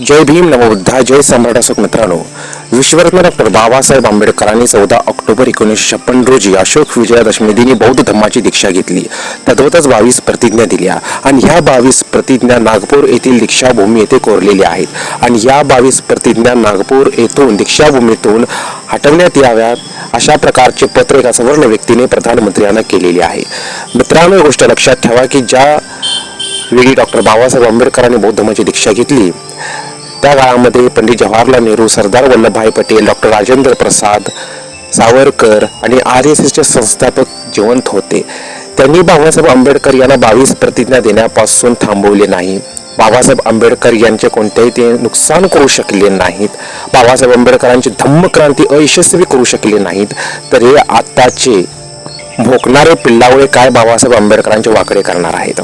जय भीम नवबुद्धा जय सम्राट अशोक मित्रांनो. विश्वरत्न डॉक्टर बाबासाहेब आंबेडकरांनी चौदा ऑक्टोबर एकोणीसशे छप्पन रोजी अशोक विजयादशमी दिनी बौद्ध धर्माची दीक्षा घेतली. तद्वतच बावीस प्रतिज्ञा दिल्या. आणि ह्या बावीस प्रतिज्ञा नागपूर येथील दीक्षाभूमी येथे कोरलेल्या आहेत. आणि या बावीस प्रतिज्ञा नागपूर येथून दीक्षाभूमीतून हटवण्यात याव्यात अशा प्रकारचे पत्र एका सवर्ण व्यक्तीने प्रधानमंत्र्यांना केलेले आहे. मित्रांनो ही गोष्ट लक्षात ठेवा की ज्या वेळी डॉक्टर बाबासाहेब आंबेडकरांनी बौद्ध धर्माची दीक्षा घेतली त्या काळामध्ये पंडित जवाहरलाल नेहरू सरदार वल्लभभाई पटेल डॉक्टर राजेंद्र प्रसाद सावरकर आणि आर एस एसचे संस्थापक जिवंत होते. त्यांनी बाबासाहेब आंबेडकर यांना बावीस प्रतिज्ञा देण्यापासून थांबवले नाही. बाबासाहेब आंबेडकर यांचे कोणतेही ते नुकसान करू शकले नाहीत. बाबासाहेब आंबेडकरांची धम्मक्रांती अयशस्वी करू शकले नाहीत. तर हे आताचे भोकणारे पिल्लावळे काय बाबासाहेब आंबेडकरांचे वाकडे करणार आहेत?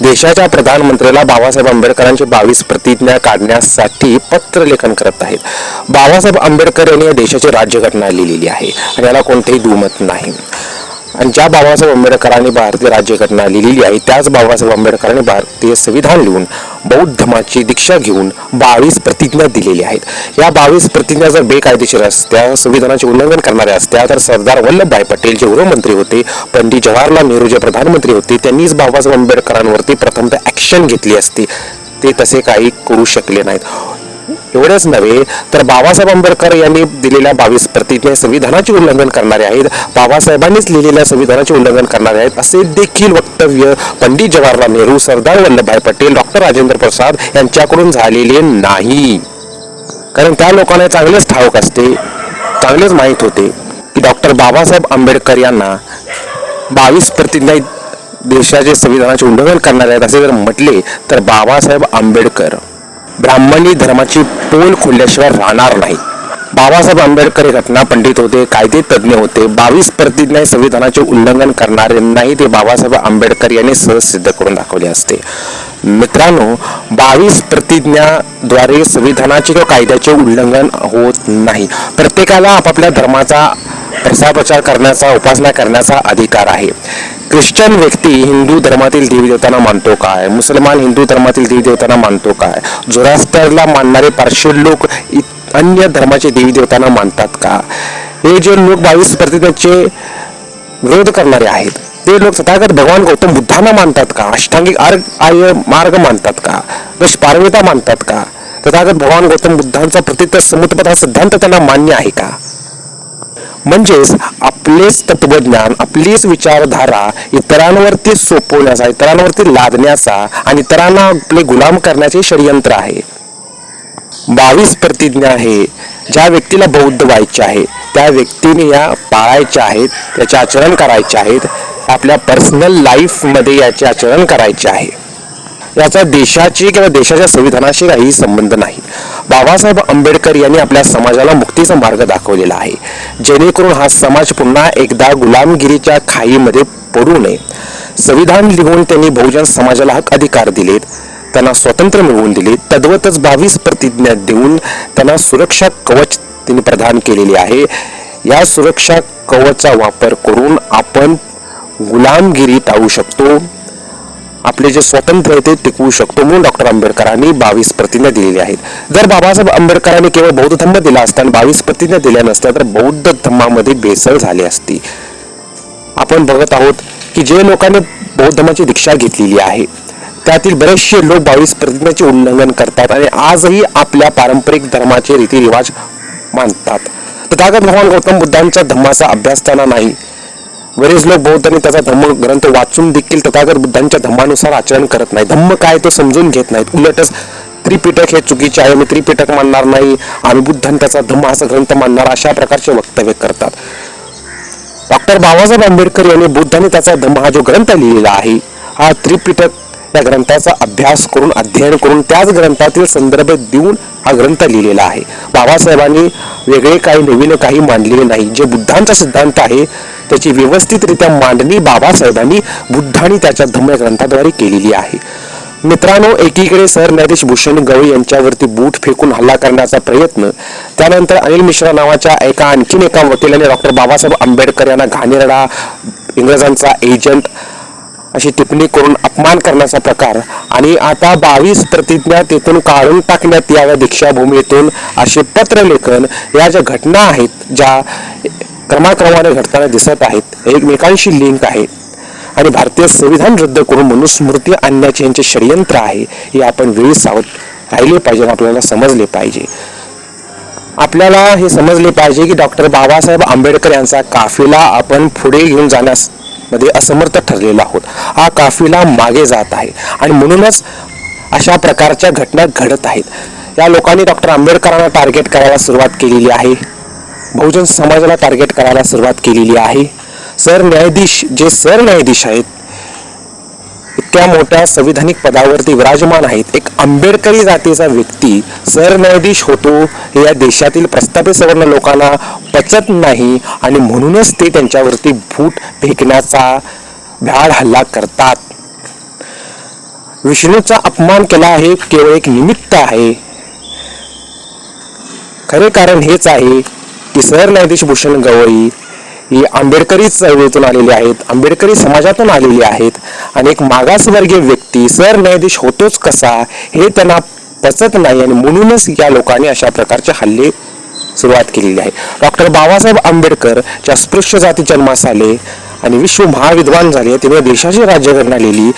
देशाच्या प्रधानमंत्र्याला बाबासाहेब आंबेडकरांची बावीस प्रतिज्ञा काढण्यासाठी पत्र लेखन करत आहेत. बाबासाहेब आंबेडकर यांनी या देशाची राज्यघटना लिहिलेली आहे. आणि याला कोणतेही दुमत नाही. आणि ज्या बाबासाहेब आंबेडकरांनी भारतीय राज्यघटना लिहिलेली आहे त्याच बाबासाहेब आंबेडकरांनी भारतीय संविधान लिहून बौद्ध धर्माची दीक्षा घेऊन बावीस प्रतिज्ञा दिलेली आहेत. या बावीस प्रतिज्ञा जर बेकायदेशीर असत्या संविधानाचे उल्लंघन करणाऱ्या असत्या तर सरदार वल्लभभाई पटेल जे गृहमंत्री होते पंडित जवाहरलाल नेहरू जे प्रधानमंत्री होते त्यांनीच बाबासाहेब आंबेडकरांवरती प्रथमतः ॲक्शन घेतली असती. ते तसे काही करू शकले नाहीत. एवढेच नव्हे तर बाबासाहेब आंबेडकर यांनी दिलेल्या बावीस प्रतिज्ञा संविधानाचे उल्लंघन करणारे आहेत. बाबासाहेबांनीच लिहिलेल्या संविधानाचे उल्लंघन करणारे आहेत असे देखील वक्तव्य पंडित जवाहरलाल नेहरू सरदार वल्लभभाई पटेल डॉक्टर राजेंद्र प्रसाद यांच्याकडून झालेले नाही. कारण त्या लोकांना चांगलेच ठाऊक असते चांगलेच माहीत होते की डॉक्टर बाबासाहेब आंबेडकर यांना बावीस प्रतिज्ञा देशाचे संविधानाचे उल्लंघन करणारे आहेत असे जर म्हटले तर बाबासाहेब आंबेडकर ब्राह्मणी धर्माची पोल खोलल्याशिवाय राहणार नाही. बाबासाहेब आंबेडकर हे घटना पंडित होते कायदे तज्ज्ञ होते. बावीस प्रतिज्ञा संविधानाचे उल्लंघन करणारे नाही ते बाबासाहेब आंबेडकर यांनी सहज सिद्ध करून दाखवले असते. मित्रांनो बावीस प्रतिज्ञाद्वारे संविधानाचे किंवा कायद्याचे उल्लंघन होत नाही. प्रत्येकाला आपापल्या धर्माचा प्रसार प्रचार करण्याचा उपासना करण्याचा अधिकार आहे. ख्रिश्चन व्यक्ती हिंदू धर्मातील देवी देवतांना मानतो काय? मुसलमान हिंदू धर्मातील देवी देवतांना मानतो काय? झोरास्टरला मानणारे पार्श्व लोक अन्य धर्माचे देवी देवतांना मानतात का? हे जे लोक बावीस प्रतिज्ञाचे विरोध करणारे आहेत ते लोक तथागत भगवान गौतम बुद्धांना मानतात का? अष्टांगिक अर्ग आर्य मार्ग मानतात का? दश पारमिता मानतात का? तथागत भगवान गौतम बुद्धांचा प्रतित समुतपद हा सिद्धांत त्यांना मान्य आहे का? म्हणजेच आपलेच तत्वज्ञान आपलीच विचारधारा इतरांवरती सोपवण्याचा इतरांवरती लादण्याचा आणि इतरांना आपले गुलाम करण्याचे षडयंत्र आहे. बावीस प्रतिज्ञा आहे ज्या व्यक्तीला बौद्ध व्हायचे आहे त्या व्यक्तीने या पाळायच्या आहेत त्याचे आचरण करायचे आहेत आपल्या पर्सनल लाईफमध्ये याचे आचरण करायचे आहे. याचा देशाची किंवा देशाच्या संविधानाशी काही संबंध नाही. बाबासाहेब आंबेडकर यांनी आपल्या समाजाला मुक्तीचा मार्ग दाखवलेला आहे. जेणेकरून हा समाज पुन्हा एकदा गुलामगिरीच्या खाईमध्ये पडू नये. संविधान लिहून त्यांनी बहुजन समाजाला हक अधिकार दिलेत. त्यांना स्वातंत्र्य मिळवून दिले तद्वतच बावीस प्रतिज्ञा देऊन त्यांना सुरक्षा कवच त्यांनी प्रदान केलेली आहे. या सुरक्षा कवचचा वापर करून आपण गुलामगिरी टाळू शकतो. आपले जे स्वातंत्र्य आहे ते टिकवू शकतो म्हणून डॉक्टर आंबेडकरांनी बावीस प्रतिज्ञा दिलेल्या आहेत. जर बाबासाहेब आंबेडकरांनी केवळ बौद्ध धम्म दिला असता आणि बावीस प्रतिज्ञा दिल्या नसत्या तर बौद्ध धम्मामध्ये बेसळ झाली असती. आपण बघत आहोत की जे लोकांनी बौद्ध धर्माची दीक्षा घेतलेली आहे त्यातील बरेचसे लोक बावीस प्रतिज्ञाचे उल्लंघन करतात आणि आजही आपल्या पारंपरिक धर्माचे रीतिरिवाज मानतात. तथागत भगवान गौतम बुद्धांच्या धम्माचा अभ्यास त्यांना नाही बरेच लोक बौद्ध आणि त्याचा धम्म ग्रंथ वाचून देखील तथागत बुद्धांच्या धम्मानुसार आचरण करत नाही धम्म काय तो समजून घेत नाहीत. उलटच त्रिपिटक हे चुकीचे आहे मी त्रिपिटक मानणार नाही. आम्ही बुद्ध त्याचा धम्म असा ग्रंथ मानणार अशा प्रकारचे वक्तव्य करतात. डॉक्टर बाबासाहेब आंबेडकर यांनी बुद्धाने त्याचा धम्म हा जो ग्रंथ लिहिलेला आहे हा त्रिपिटक या ग्रंथाचा अभ्यास करून अध्ययन करून त्याच ग्रंथातील संदर्भ देऊन हा ग्रंथ लिहिलेला आहे. बाबासाहेबांनी वेगळे काही नवीन काही मांडलेले नाही. जे बुद्धांचा सिद्धांत आहे त्याची व्यवस्थितरित्या मांडणी बाबासाहेबांनी बुद्धांनी त्याच्या धम्म ग्रंथाद्वारे केलेली आहे. मित्रांनो एकीकडे सरन्यायाधीश भूषण गवई यांच्यावरती बूट फेकून हल्ला करण्याचा प्रयत्न त्यानंतर अनिल मिश्रा नावाच्या एका आणखीन एका वकिलाने डॉक्टर बाबासाहेब आंबेडकर यांना घाणेरडा इंग्रजांचा एजंट अशी टिप्पणी करून अपमान करण्याचा प्रकार. आणि आता बावीस प्रतिज्ञा तेथून काढून टाकण्यात याव्या दीक्षाभूमीतून असे पत्रलेखन या ज्या घटना आहेत ज्या क्रमाक्रमाने घडताना दिसत आहेत एकमेकांशी लिंक आहे. आणि भारतीय संविधान रद्द करून मनुस्मृती आणण्याचे यांचे षडयंत्र आहे हे आपण वेळी सावध राहिले पाहिजे आपल्याला समजले पाहिजे. आपल्याला हे समजले पाहिजे की डॉक्टर बाबासाहेब आंबेडकर यांचा काफिला आपण पुढे घेऊन जाण्यास मध्ये असमर्थ ठरलेलो आहोत. हा काफिला मागे जात आहे. आणि म्हणूनच अशा प्रकारच्या घटना घडत आहेत. या लोकांनी डॉक्टर आंबेडकरांना टार्गेट करायला सुरुवात केलेली आहे. बहुजन समाजाला टार्गेट करायला सुरुवात केलेली आहे. सरन्यायाधीश जे सरन्यायाधीश आहेत इतक्या मोठ्या संविधानिक पदावरती विराजमान आहेत. एक आंबेडकरी जातीचा व्यक्ती सरन्यायाधीश होतो हे या देशातील प्रस्थापित सवर्ण लोकांना पचत नाही आणि म्हणूनच ते त्यांच्यावरती फूट फेकण्याचा भ्याड हल्ला करतात. विष्णूचा अपमान केला आहे केवळ एक निमित्त आहे. खरे कारण हेच आहे की सरन्यायाधीश भूषण गवई ही आंबेडकरी चळवळीतून आलेली आहेत आंबेडकरी समाजातून आलेली आहेत. आणि एक मागासवर्गीय व्यक्ती सरन्यायाधीश होतोच कसा हे त्यांना पचत नाही आणि म्हणूनच या लोकांनी अशा प्रकारचे हल्ले सुरुवात केलेली आहे. डॉक्टर बाबासाहेब आंबेडकर ज्या स्पृश्य जाती जन्मास आले आणि विश्व महाविद्वान झाले तेव्हा देशाची राज्यघटना लिहिली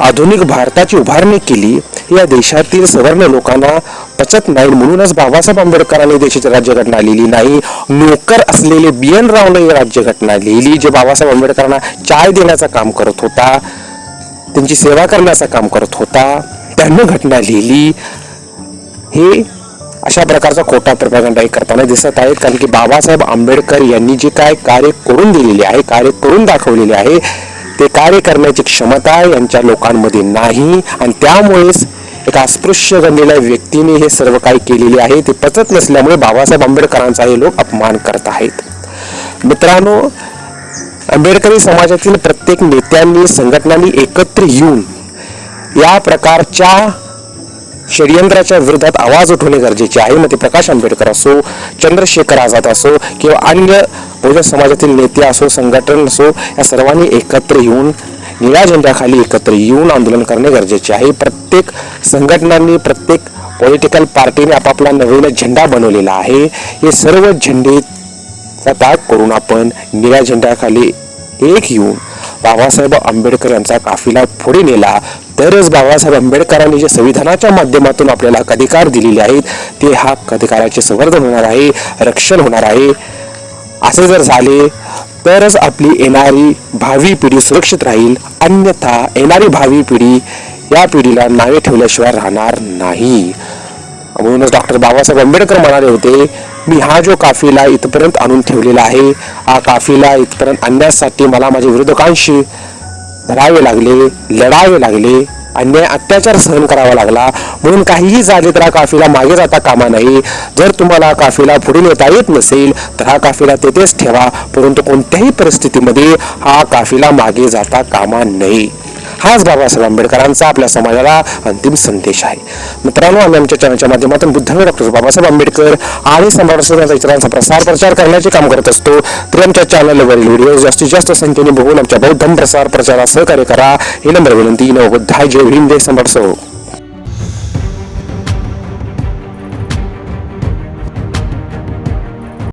आधुनिक भारताची उभारणी केली या देशातील सवर्ण लोकांना पचत नाही म्हणूनच बाबासाहेब आंबेडकरांनी देशाची राज्यघटना लिहिली नाही. नोकर असलेले बी एन रावने ही राज्यघटना लिहिली जे बाबासाहेब आंबेडकरांना चाय देण्याचं काम करत होता. त्यांची सेवा करण्याचं काम करत होता त्यानं घटना लिहिली. हे अशा प्रकारचा खोटा प्रभागंडाही करताना दिसत आहेत कारण की बाबासाहेब आंबेडकर यांनी जे काय कार्य करून दिलेले आहे कार्य करून दाखवलेले आहे ते कार्य करण्याची क्षमता यांच्या लोकांमध्ये नाही. आणि त्यामुळेच एका अस्पृश्य गणलेल्या व्यक्तीने हे सर्व काही केलेले आहे ते पचत नसल्यामुळे बाबासाहेब आंबेडकरांचा हे लोक अपमान करत आहेत. मित्रांनो आंबेडकरी समाजातील प्रत्येक नेत्यांनी संघटनांनी एकत्र येऊन या प्रकारच्या षडयंत्राच्या विरोधात आवाज उठवणे गरजेचे आहे. मग ते प्रकाश आंबेडकर असो चंद्रशेखर आझाद असो किंवा अन्य बहुजन समाजातील नेते असो संघटन असो या सर्वांनी एकत्र येऊन निळ्या झेंड्याखाली एकत्र येऊन आंदोलन करणे गरजेचे आहे. प्रत्येक संघटनांनी प्रत्येक पॉलिटिकल पार्टीने आपापला नवीन झेंडा बनवलेला आहे. हे सर्व झेंडे चा त्याग करून आपण निळ्या झेंड्याखाली एक येऊन बाबासाहेब आंबेडकर यांचा काफिला पुढे नेला. तरच बाबासाहेब आंबेडकरांनी जे संविधानाच्या माध्यमातून आपल्याला हक्क अधिकार दिलेले आहेत ते हक्क अधिकाराचे संवर्धन होणार आहे रक्षण होणार आहे. असे जर झाले तरच आपली येणारी भावी पिढी सुरक्षित राहील. अन्यथा येणारी भावी पिढी या पिढीला नावे ठेवल्याशिवाय राहणार नाही. म्हणूनच डॉक्टर बाबासाहेब आंबेडकर म्हणाले होते मी हा जो काफिला इथपर्यंत आणून ठेवलेला आहे हा काफिला इथपर्यंत आणण्यासाठी मला माझ्या विरोधकांशी लढावे लागले लढावे लागले अन्याय अत्याचार सहन करावा लागला. म्हणून काहीही झाले तर हा काफिला मागे जाता कामा नाही. जर तुम्हाला काफिला पुढे नेता येत नसेल तर हा काफिला तेथेच ठेवा. परंतु कोणत्याही परिस्थितीमध्ये हा काफिला मागे जाता कामा नये हाच बाबासाहेब आंबेडकरांचा आपल्या समाजाला अंतिम संदेश आहे. मित्रांनो आम्ही आमच्या चॅनलच्या माध्यमातून बुद्ध डॉक्टर बाबासाहेब आंबेडकर आणि सम्राट इतरांचा प्रसार प्रचार करण्याचे काम करत असतो. तर आमच्या चॅनलवरील व्हिडिओ जास्तीत जास्त संख्येने बघून आमच्या बौद्ध प्रसार प्रचारात सहकार्य करा. ही नंबर विनंती. नवबुद्धाय जय भीम जय सम्राट